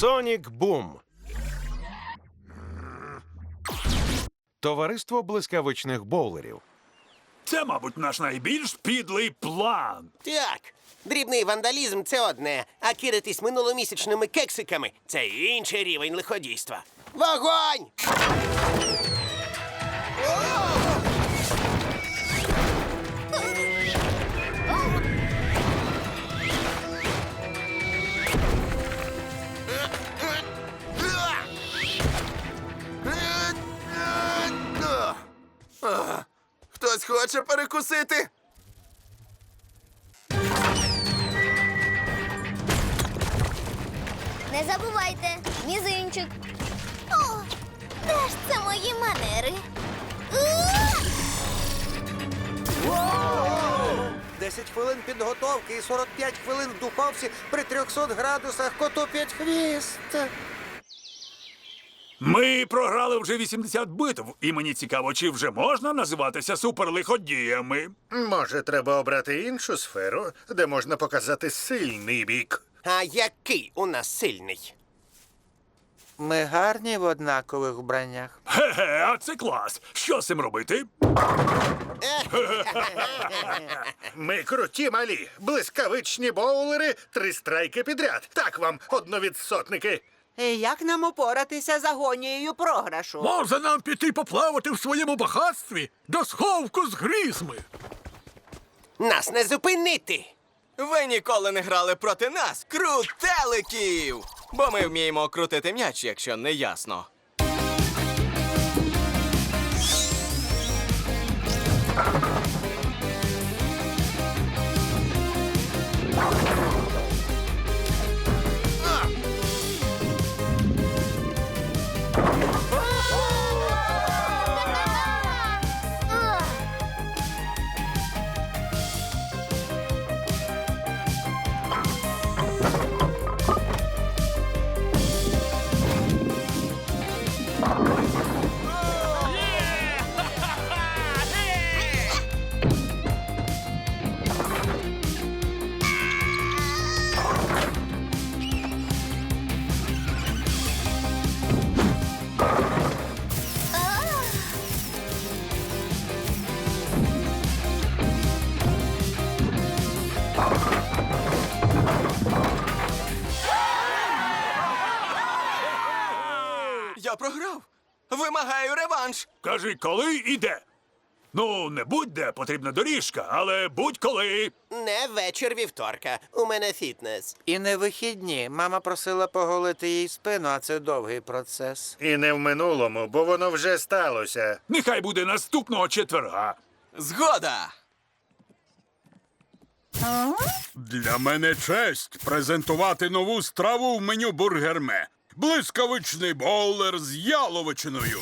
Сонік Бум. Товариство блискавичних боулерів. Це, мабуть, наш найбільш підлий план. Так, дрібний вандалізм це одне, а киритись минуломісячними кексиками це інший рівень лиходійства. Вогонь! Хоче перекусити? Не забувайте, мізинчик. О, де ж це мої манери? Уа! 10 хвилин підготовки і 45 хвилин в духовці при 300 градусах коту п'ять хвіст. Ми програли вже 80 битв, і мені цікаво, чи вже можна називатися суперлиходіями. Може, треба обрати іншу сферу, де можна показати сильний бік. А який у нас сильний? Ми гарні в однакових вбраннях. Ге-ге, а це клас. Що з цим робити? Ми круті малі, блискавичні боулери, три страйки підряд. Так вам, одновідсотники. І Як нам упоратися з агонією програшу? Може нам піти поплавати в своєму багатстві до сховку з грізми. Нас не зупинити! Ви ніколи не грали проти нас, крутеликів! Бо ми вміємо крутити м'яч, якщо не ясно. Програв. Вимагаю реванш. Кажи, коли і де. Ну, не будь-де потрібна доріжка, але будь-коли. Не вечір вівторка. У мене фітнес. І не вихідні. Мама просила поголити їй спину, а це довгий процес. І не в минулому, бо воно вже сталося. Нехай буде наступного четверга. Згода! Для мене честь презентувати нову страву в меню бургерме. Блискавичний боулер з яловичиною.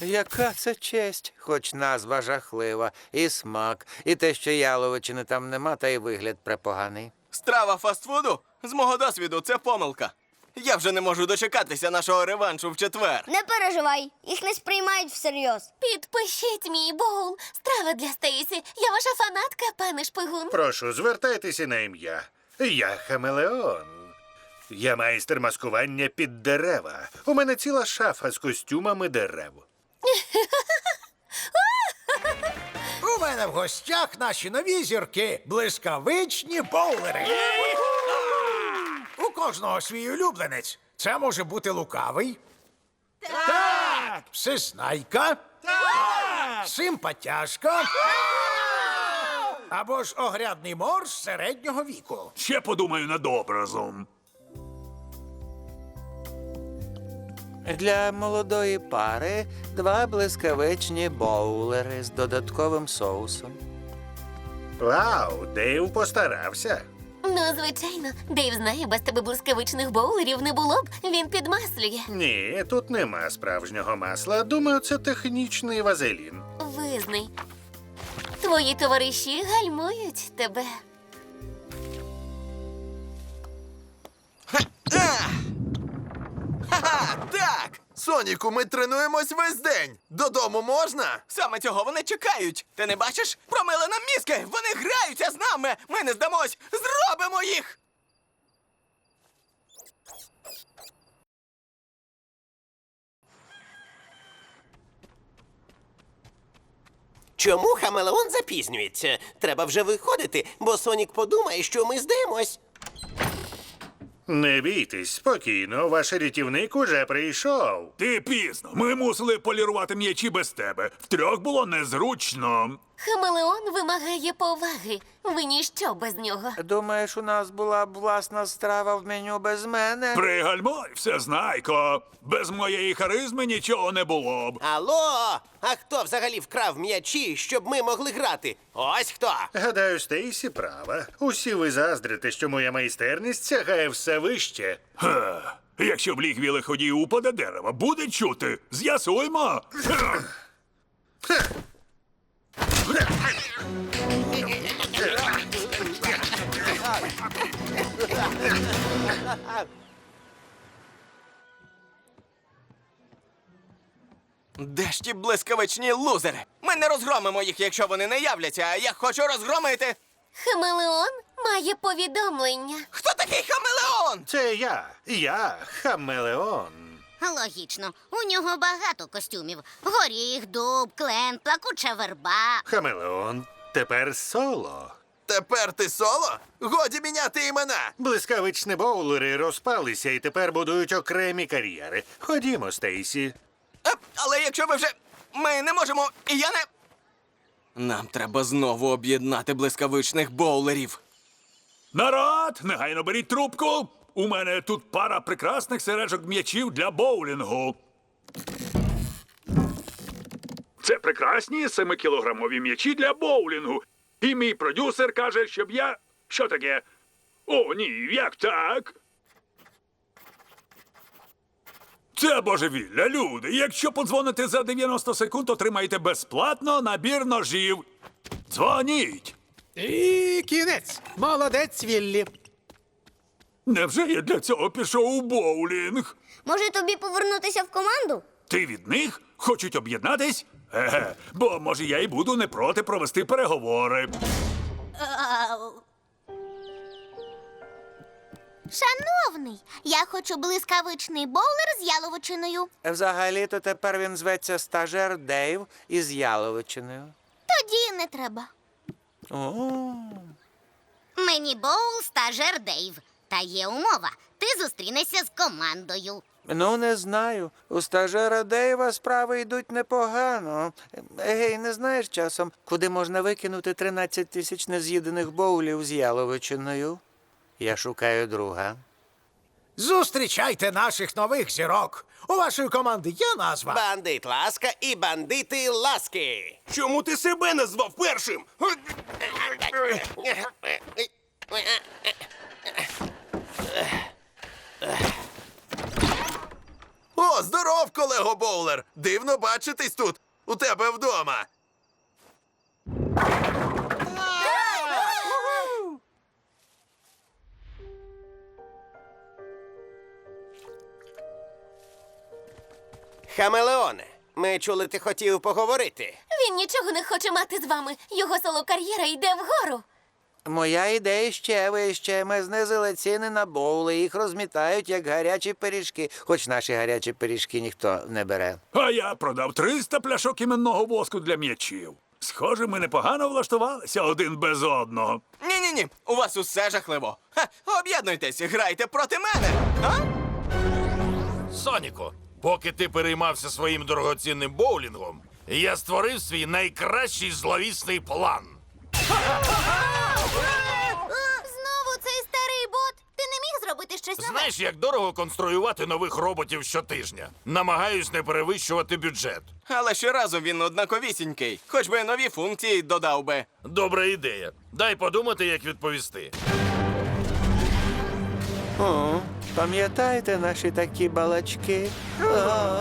Яка це честь, хоч назва жахлива, і смак, і те, що яловичини там нема, та й вигляд препоганий. Страва фастфуду? З мого досвіду, це помилка. Я вже не можу дочекатися нашого реваншу в четвер. Не переживай, їх не сприймають всерйоз. Підпишіть мій боул. Страва для Стейсі. Я ваша фанатка, пане шпигун. Прошу, звертайтеся на ім'я. Я хамелеон. Я майстер маскування під дерева. У мене ціла шафа з костюмами дерев. У мене в гостях наші нові зірки блискавичні боулери. У кожного свій улюбленець. Це може бути лукавий. Так! Всезнайка. Так! Симпатяшка. Або ж огрядний морж середнього віку. Ще подумаю над образом. Для молодої пари два блискавичні боулери з додатковим соусом. Вау, Дейв постарався. Ну, звичайно, Дейв знає, без тебе блискавичних боулерів не було б. Він підмаслює. Ні, тут нема справжнього масла. Думаю, це технічний вазелін. Визнай. Твої товариші гальмують тебе. Ха-ха, так! Соніку, ми тренуємось весь день. Додому можна? Саме цього вони чекають. Ти не бачиш? Промили нам мізки! Вони граються з нами! Ми не здамось! Зробимо їх! Чому Хамелеон запізнюється? Треба вже виходити, бо Сонік подумає, що ми здаємось. Не бійтесь, спокійно, ваш рятівник уже прийшов. Ти пізно. Ми мусили полірувати м'ячі без тебе. Втрьох було незручно. Хамелеон вимагає поваги. Ви ніщо без нього. Думаєш, у нас була б власна страва в меню без мене? Пригальмуй, всезнайко. Без моєї харизми нічого не було б. Алло! А хто взагалі вкрав м'ячі, щоб ми могли грати? Ось хто! Гадаю, Стейсі права. Усі ви заздрите, що моя майстерність сягає все вище. Ха. Якщо в лігві лиходії упаде дерево, буде чути. З'ясуймо. Ха. Де ж ті блискавичні лузери? Ми не розгромимо їх, якщо вони не являться, а я хочу розгромити. Хамелеон має повідомлення. Хто такий хамелеон? Це я, я хамелеон. Логічно, у нього багато костюмів: горіх, дуб, клен, плакуча верба. Хамелеон тепер соло. Тепер ти соло? Годі міняти імена. Блискавичні боулери розпалися і тепер будують окремі кар'єри. Ходімо, Стейсі. А, але якщо ви вже. Ми не можемо. І я не. Нам треба знову об'єднати блискавичних боулерів. Народ, негайно беріть трубку. У мене тут пара прекрасних сережок м'ячів для боулінгу. Це прекрасні семикілограмові м'ячі для боулінгу. І мій продюсер каже, щоб я. Що таке? О, ні, як так? Це божевілля, люди. Якщо подзвоните за 90 секунд, отримаєте безплатно набір ножів. Дзвоніть! І кінець. Молодець, Віллі. Невже я для цього пішов у боулінг? Може тобі повернутися в команду? Ти від них хочуть об'єднатись? Еге, бо може я й буду не проти провести переговори. Шановний, я хочу блискавичний боулер з яловичиною. Взагалі-то тепер він зветься стажер Дейв із Яловичиною. Тоді не треба. О, Мені боул стажер Дейв. Та є умова. Ти зустрінешся з командою. ну не знаю. У стажера Дейва справи йдуть непогано. Гей, не знаєш часом, куди можна викинути 13 тисяч нез'їдених боулів з Яловичиною? Я шукаю друга. Зустрічайте наших нових зірок. У вашої команди є назва? Бандит ласка і бандити ласки. Чому ти себе назвав першим? Боулер! Дивно бачитись тут, у тебе вдома. Хамелеоне, ми чули, ти хотів поговорити. Він нічого не хоче мати з вами. Його соло-кар'єра йде вгору. Моя ідея ще вище. Ми знизили ціни на боули, їх розмітають як гарячі пиріжки, хоч наші гарячі пиріжки ніхто не бере. А я продав 300 пляшок іменного воску для м'ячів. Схоже, ми непогано влаштувалися один без одного. Ні, ні, ні, у вас усе жахливо. Ха, об'єднуйтесь, грайте проти мене. А? Соніку, поки ти переймався своїм дорогоцінним боулінгом, я створив свій найкращий зловісний план. Знову цей старий бот. Ти не міг зробити щось нове? Знаєш, як дорого конструювати нових роботів щотижня. Намагаюсь не перевищувати бюджет. Але щоразу він однаковісінький. Хоч би нові функції додав би. Добра ідея. Дай подумати, як відповісти. О, пам'ятаєте наші такі балачки? О.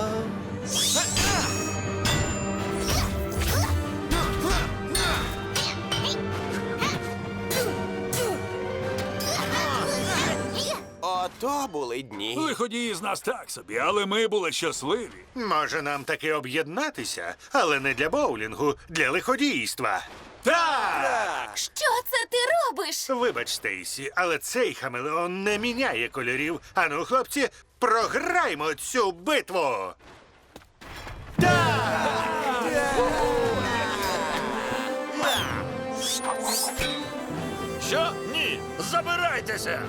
То були дні. Лиходії з нас так собі, але ми були щасливі. Може, нам таки об'єднатися, але не для боулінгу, для лиходійства. Так! Що це ти робиш? Вибач, Стейсі, але цей хамелеон не міняє кольорів. Ану, хлопці, програймо цю битву. Що? Ні! Забирайтеся!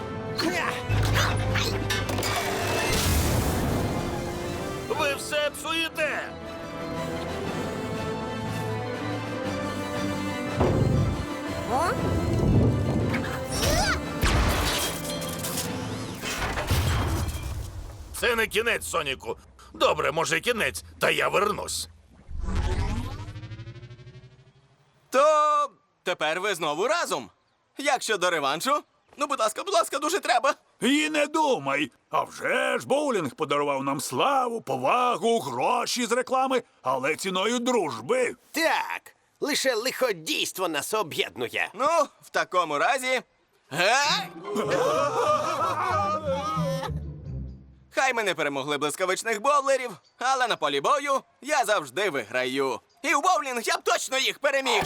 Ви все псуєте! Це не кінець, Соніку. Добре, може, кінець, та я вернусь. То тепер ви знову разом. Як щодо реваншу? Ну, будь ласка, будь ласка, дуже треба. І не думай. А вже ж боулінг подарував нам славу, повагу, гроші з реклами, але ціною дружби. Так, лише лиходійство нас об'єднує. Ну, в такому разі. Хай ми не перемогли блискавичних боулерів, але на полі бою я завжди виграю. І у боулінг я б точно їх переміг.